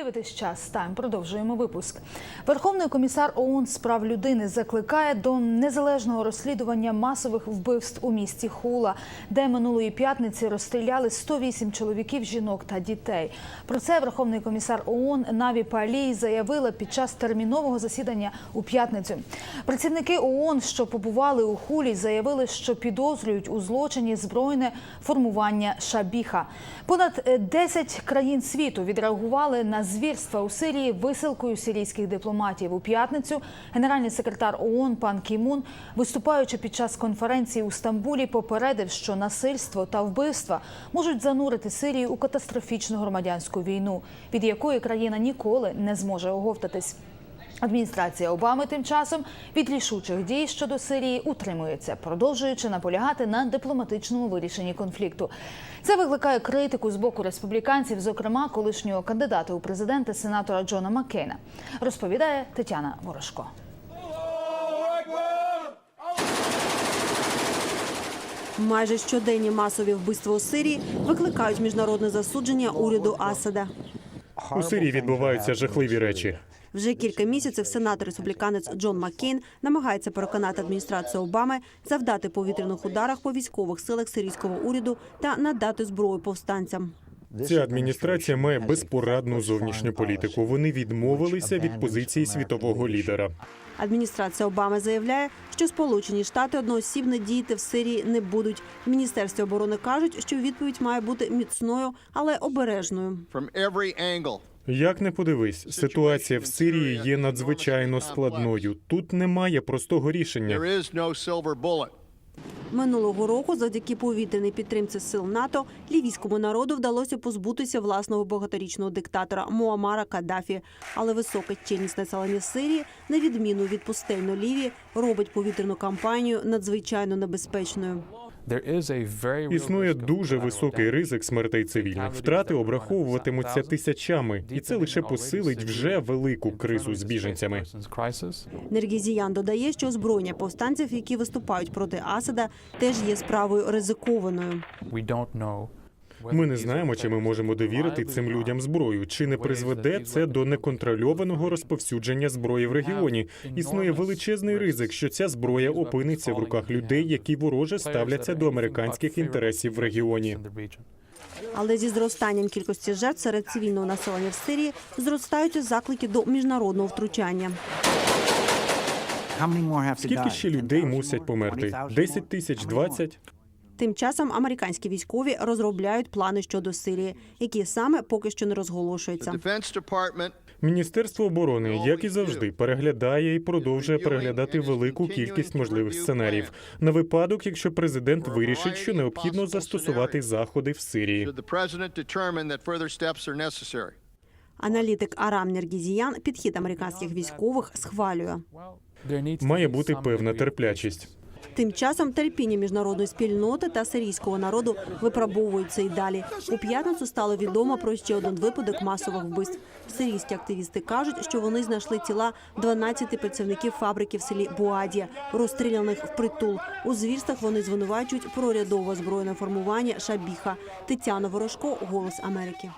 дивитесь час тайм. Продовжуємо випуск. Верховний комісар ООН з прав людини закликає до незалежного розслідування масових вбивств у місті Хула, де минулої п'ятниці розстріляли 108 чоловіків, жінок та дітей. Про це Верховний комісар ООН Наві Палій заявила під час термінового засідання у п'ятницю. Працівники ООН, що побували у Хулі, заявили, що підозрюють у злочині збройне формування Шабіха. Понад е, 10 країн світу відреагували на звірства у Сирії висилкою сирійських дипломатів у п'ятницю. Генеральний секретар ООН пан Кімун, виступаючи під час конференції у Стамбулі, попередив, що насильство та вбивства можуть занурити Сирію у катастрофічну громадянську війну, від якої країна ніколи не зможе оговтатись. Адміністрація Обами тим часом від рішучих дій щодо Сирії утримується, продовжуючи наполягати на дипломатичному вирішенні конфлікту. Це викликає критику з боку республіканців, зокрема колишнього кандидата у президенти сенатора Джона Маккейна. Розповідає Тетяна Ворожко. Майже щоденні масові вбивства у Сирії викликають міжнародне засудження уряду Асада. У Сирії відбуваються жахливі речі. Вже кілька місяців сенатор республіканець Джон Маккейн намагається переконати адміністрацію Обами завдати повітряних ударах по військових силах сирійського уряду та надати зброю повстанцям. Ця адміністрація має безпорадну зовнішню політику. Вони відмовилися від позиції світового лідера. Адміністрація Обами заявляє, що Сполучені Штати одноосібно діяти в Сирії не будуть. В міністерстві оборони кажуть, що відповідь має бути міцною, але обережною. Як не подивись, ситуація в Сирії є надзвичайно складною. Тут немає простого рішення. Минулого року, завдяки повітряній підтримці сил НАТО, лівійському народу вдалося позбутися власного багаторічного диктатора Муамара Каддафі. Але висока чільність населення Сирії, на відміну від пустельно Лівії, робить повітряну кампанію надзвичайно небезпечною. Існує дуже високий ризик смертей цивільних. Втрати обраховуватимуться тисячами, і це лише посилить вже велику кризу з біженцями. Нергізіян додає, що озброєння повстанців, які виступають проти Асада, теж є справою ризикованою. Ми не знаємо, чи ми можемо довірити цим людям зброю, чи не призведе це до неконтрольованого розповсюдження зброї в регіоні. Існує величезний ризик, що ця зброя опиниться в руках людей, які вороже ставляться до американських інтересів в регіоні. Але зі зростанням кількості жертв серед цивільного населення в Сирії зростають заклики до міжнародного втручання. Скільки ще людей мусять померти? 10 тисяч, 20? Тим часом американські військові розробляють плани щодо Сирії, які саме поки що не розголошуються. Міністерство оборони, як і завжди, переглядає і продовжує переглядати велику кількість можливих сценаріїв на випадок, якщо президент вирішить, що необхідно застосувати заходи в Сирії. Аналітик Арам Нергізіян підхід американських військових схвалює. Має бути певна терплячість. Тим часом терпіння міжнародної спільноти та сирійського народу випробовуються і далі. У п'ятницю стало відомо про ще один випадок масових вбивств. Сирійські активісти кажуть, що вони знайшли тіла 12 працівників фабрики в селі Буадія, розстріляних впритул. У звірствах вони звинувачують прорядове збройне формування Шабіха. Тетяна Ворожко, Голос Америки.